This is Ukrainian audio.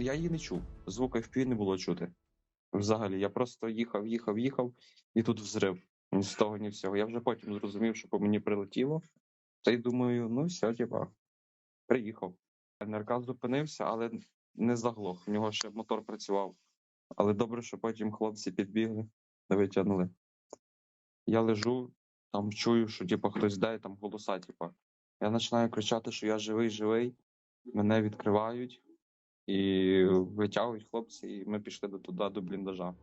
я її не чув. Звука FPV не було чути. Взагалі, я просто їхав, їхав, їхав, і тут взрив. Ні з того, ні всього. Я вже потім зрозумів, що по мені прилетіло. Та й думаю, ну все, типа, приїхав. НРК зупинився, але не заглох. В нього ще мотор працював. Але добре, що потім хлопці підбігли, не витягнули. Я лежу, там чую, що типа хтось і там голоса, типа. Я починаю кричати, що я живий, живий. Мене відкривають і витягують хлопці, і ми пішли до туди, до бліндажа.